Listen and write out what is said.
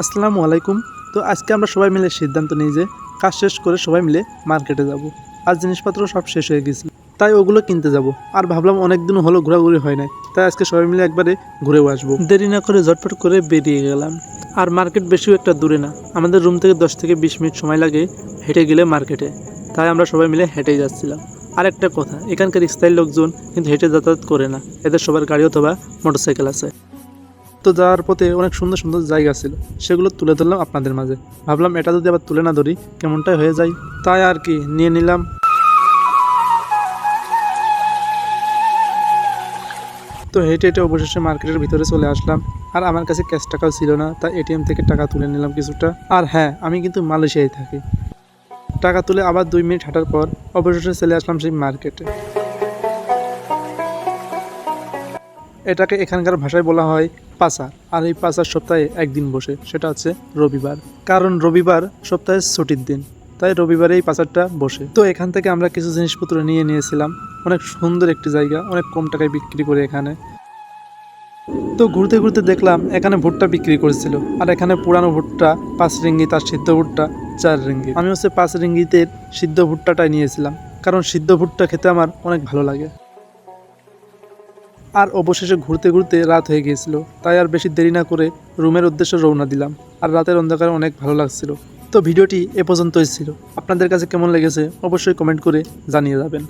আসসালামু আলাইকুম। তো আজকে আমরা সবাই মিলে সিদ্ধান্ত নিই যে কাজ শেষ করে সবাই মিলে মার্কেটে যাব। আর জিনিসপত্র সব শেষ হয়ে গেছিল তাই ওগুলো কিনতে যাব। আর ভাবলাম অনেক দিন হলো ঘোরাঘুরি হয় নাই। তাই আজকে সবাই মিলে একবারে ঘুরেও আসব। দেরি না করে ঝটপট করে বেরিয়ে গেলাম। আর মার্কেট বেশিও একটা দূরে না। আমাদের রুম থেকে দশ থেকে বিশ মিনিট সময় লাগে হেঁটে গেলে মার্কেটে। তাই আমরা সবাই মিলে হেঁটেই যাচ্ছিলাম। আর একটা কথা, এখানকার স্থায়ী লোকজন কিন্তু হেঁটে যাতায়াত করে না। এদের সবার গাড়ি অথবা মোটরসাইকেল আছে। তো যাওয়ার পথে অনেক সুন্দর সুন্দর জায়গা ছিল, সেগুলো তুলে ধরলাম আপনাদের মাঝে। ভাবলাম এটা যদি আবার তুলে না ধরি, কেমনটাই হয়ে যায়। তাই আর কি, নিয়ে নিলাম। তো হেঁটে হেঁটে অবশেষে মার্কেটের ভিতরে চলে আসলাম। আর আমার কাছে ক্যাশ টাকাও ছিল না, তাই এটিএম থেকে টাকা তুলে নিলাম কিছুটা। আর হ্যাঁ আমি কিন্তু মালয়েশিয়ায় থাকি। টাকা তুলে আবার দুই মিনিট হাঁটার পর অবশেষে চলে আসলাম সেই মার্কেটে। এটাকে এখানকার ভাষায় বলা হয় পাচার আর এই পাচার সপ্তাহে একদিন বসে, সেটা হচ্ছে রবিবার। কারণ রবিবার সপ্তাহের ছুটির দিন, তাই রবিবারে এই পাচারটা বসে। তো এখান থেকে আমরা কিছু জিনিসপত্র নিয়ে নিয়েছিলাম। অনেক সুন্দর একটি জায়গা, অনেক কম টাকায় বিক্রি করে এখানে। তো ঘুরতে ঘুরতে দেখলাম, এখানে ভুট্টা বিক্রি করেছিল। আর এখানে পুরানো ভুট্টা, পাঁচ রিঙ্গিত আর সিদ্ধ ভুট্টা, চার রিঙ্গি। আমি হচ্ছে পাঁচ রিঙ্গিতে সিদ্ধ ভুট্টাটাই নিয়েছিলাম। কারণ সিদ্ধ ভুট্টা খেতে আমার অনেক ভালো লাগে। আর অবশেষে ঘুরতে ঘুরতে রাত হয়ে গিয়েছিল। তাই আর বেশি দেরি না করে রুমের উদ্দেশ্যে রওনা দিলাম। আর রাতের অন্ধকারে অনেক ভালো লাগছিল। তো ভিডিওটি এ পর্যন্তই ছিল। আপনাদের কাছে কেমন লেগেছে অবশ্যই কমেন্ট করে জানিয়ে যাবেন।